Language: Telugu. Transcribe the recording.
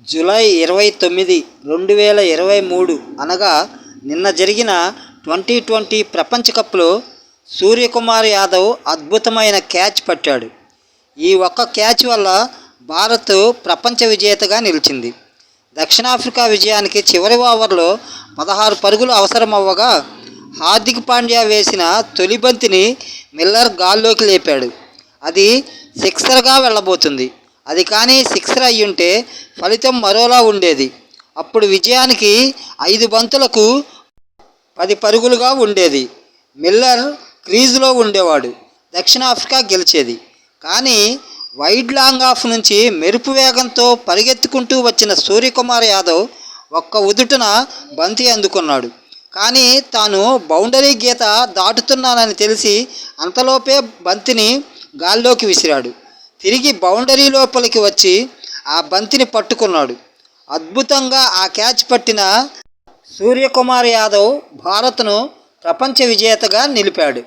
జూలై ఇరవై తొమ్మిది రెండు వేల ఇరవై మూడు అనగా నిన్న జరిగిన ట్వంటీ ట్వంటీ ప్రపంచ కప్లో సూర్యకుమార్ యాదవ్ అద్భుతమైన క్యాచ్ పట్టాడు. ఈ ఒక్క క్యాచ్ వల్ల భారత్ ప్రపంచ విజేతగా నిలిచింది. దక్షిణాఫ్రికా విజయానికి చివరి ఓవర్లో పదహారు పరుగులు అవసరమవ్వగా హార్దిక్ పాండ్యా వేసిన తొలి బంతిని మిల్లర్ గాల్లోకి లేపాడు. అది సిక్సర్గా వెళ్ళబోతుంది. అది కానీ సిక్సర్ అయ్యుంటే ఫలితం మరోలా ఉండేది. అప్పుడు విజయానికి ఐదు బంతులకు పది పరుగులుగా ఉండేది. మిల్లర్ క్రీజులో ఉండేవాడు. దక్షిణాఫ్రికా గెలిచేది. కానీ వైడ్ లాంగ్ ఆఫ్ నుంచి మెరుపు వేగంతో పరిగెత్తుకుంటూ వచ్చిన సూర్యకుమార్ యాదవ్ ఒక్క ఉదుటున బంతి అందుకున్నాడు. కానీ తాను బౌండరీ గీత దాటుతున్నానని తెలిసి అంతలోపే బంతిని గాల్లోకి విసిరాడు. తిరిగి బౌండరీ లోపలికి వచ్చి ఆ బంతిని పట్టుకున్నాడు. అద్భుతంగా ఆ క్యాచ్ పట్టిన సూర్యకుమార్ యాదవ్ భారత్ను ప్రపంచ విజేతగా నిలిపాడు.